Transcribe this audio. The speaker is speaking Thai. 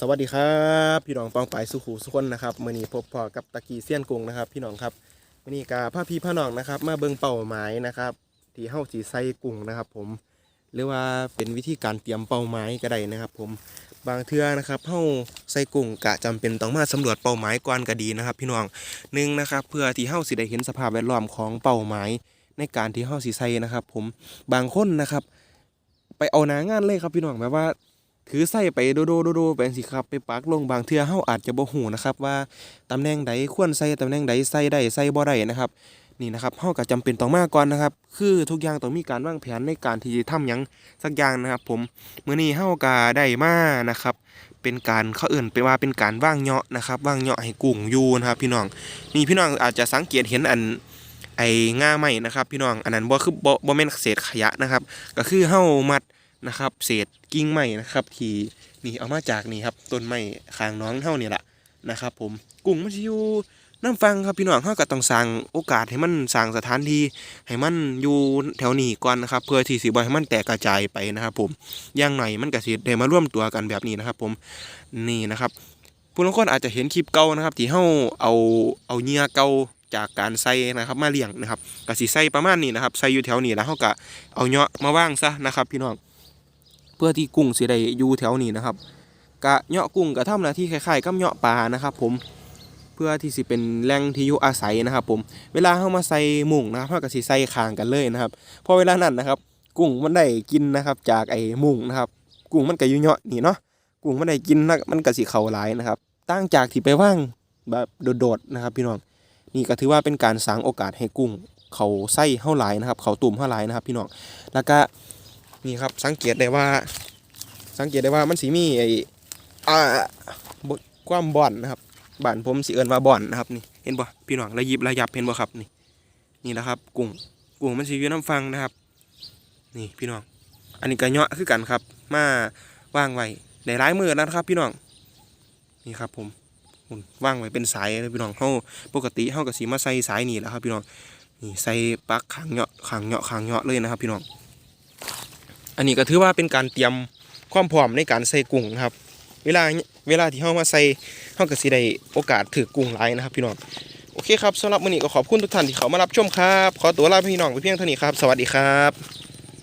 สวัสดีครับพี่น้องปองปายสุขูสุคนนะครับมื่อนี้พบพอกับตะกี้เซียนกุ้งนะครับ พี่น้องครับมื่อนี้กาพาพี่พาน้องนะครับ มาเบิ่งเป้าหมายนะครับที่เฮาสีใส่กุ้งนะครับ ผมหรือว่าเป็นวิธีการเตรียมเป้าหมายก็ได้นะครับ ผมบางเทื่อนะครับเฮาใส่กุ้งกะจำเป็นต้องมาสำรวจเป้าหมายก่อนก็ดีนะครับ พี่น้องหนึ่งนะครับ เพื่อที่เฮาสิได้เห็นสภาพแวดล้อมของเป้าหมายในการที่เฮาสิใส่นะครับ ผมบางคนนะครับไปเอาหนางานเลยครับพี่น้องแบบว่า ถือใส่ไปโดโดโดโดไปสิครับไปปักลงบางเทื่อเฮาอาจจะบ่ฮู้นะครับว่าตำแหน่งใดควรใส่ตำแหน่งใดใส่ได้ใส่บ่ได้นะครับนี่นะครับเฮาก็จำเป็นต้องมาก่อนนะครับ คือทุกอย่างต้องมีการวางแผนในการที่จะทำหยังสักอย่างนะครับ ผมมื้อนี้เฮาก็ได้มานะครับ เป็นการเขาเอื่นไปว่าเป็นการว่างเหาะนะครับว่างเหาะให้กุ้งอยู่นะครับพี่น้องนี่พี่น้องอาจจะสังเกตเห็นอันไอ้ง่าไม้นะครับ พี่น้องอันนั้นบ่คือบ่บ่แม่นเศษขยะนะครับ ก็คือเฮามัด นะครับ เศษกิ่งไม้นะครับ ที่นี่เอามาจากนี่ครับต้นไม้ข้างน้องเท่านี่แหละนะครับ ผมกุ้งมันสิอยู่น้ำฟังครับพี่น้องเฮาก็ต้องสร้างโอกาสให้มันสร้างสถานที่ให้มันอยู่แถวนี้ก่อนนะครับ เพื่อที่สิบ่ให้มันแตกกระจายไปนะครับ ผมอย่างหน่อยมันก็สิได้มาร่วมตัวกันแบบนี้นะครับ ผมนี่นะครับผู้ลงคนอาจจะเห็นคลิปเก่านะครับ ที่เฮาเอาเอาเหยื่อเก่าจากการใส่นะครับมาเลี้ยงนะครับก็สิใส่ประมาณนี้นะครับใส่อยู่แถวนี้แล้วเฮาก็เอาเหยาะมาว่างซะนะครับ พี่น้อง เพื่อที่กุ้งสิได้อยู่แถวนี้นะครับกะเหาะกุ้งกะทำหน้าที่คล้ายๆกับเหาะปลานะครับ ผมเพื่อที่สิเป็นแหล่งที่อยู่อาศัยนะครับ ผมเวลาเข้ามาใส่มุงนะครับเขาก็สิใส่คางกันเลยนะครับพอเวลานั้นนะครับ กุ้งมันได้กินนะครับ จากไอ้มุงนะครับ กุ้งมันก็อยู่เหาะนี่เนาะกุ้งมันได้กินนะมันก็สิเข้าหลายนะครับตั้งจากที่ไปว่างแบบโดดๆนะครับ พี่น้องนี่ก็ถือว่าเป็นการสร้างโอกาสให้กุ้งเขาไส้เท่าหลายนะครับ เขาตุ่มเท่าหลายนะครับ พี่น้องแล้วก็ นี่ครับสังเกตได้ว่า สังเกตได้ว่ามันสีมีไอ้อ่าความบ่อนนะครับบ้านผมสิเอิ้นว่าบ่อนนะครับนี่เห็นบ่พี่น้องระยิบระยับเห็นบ่ครับนี่นี่นะครับกุ้งกุ้งมันสิอยู่น้ำฟังนะครับ นี่พี่น้อง อันนี้ก็เหาะคือกันครับ มาว่างไว้ในร้ายมือนะครับ พี่น้องนี่ครับผมว่างไว้เป็นสายเลยพี่น้องเฮาปกติเฮาก็สิมาใส่สายนี่แหละครับ พี่น้องนี่ใส่ปักขางเหาะขางเหาะขางเหาะเลยนะครับ พี่น้อง อันนี้ก็ถือว่าเป็นการเตรียมความพร้อมในการใส่กุ้งครับ เวลาเวลาที่เฮามาใส่เฮาก็สิได้โอกาสถือกุ้งหลายนะครับ พี่น้องโอเคครับสำหรับมื้อนี้ก็ขอบคุณทุกท่านที่เข้ามารับชมครับ ขอตัวลาพี่น้องไปเพียงเท่านี้ครับ สวัสดีครับ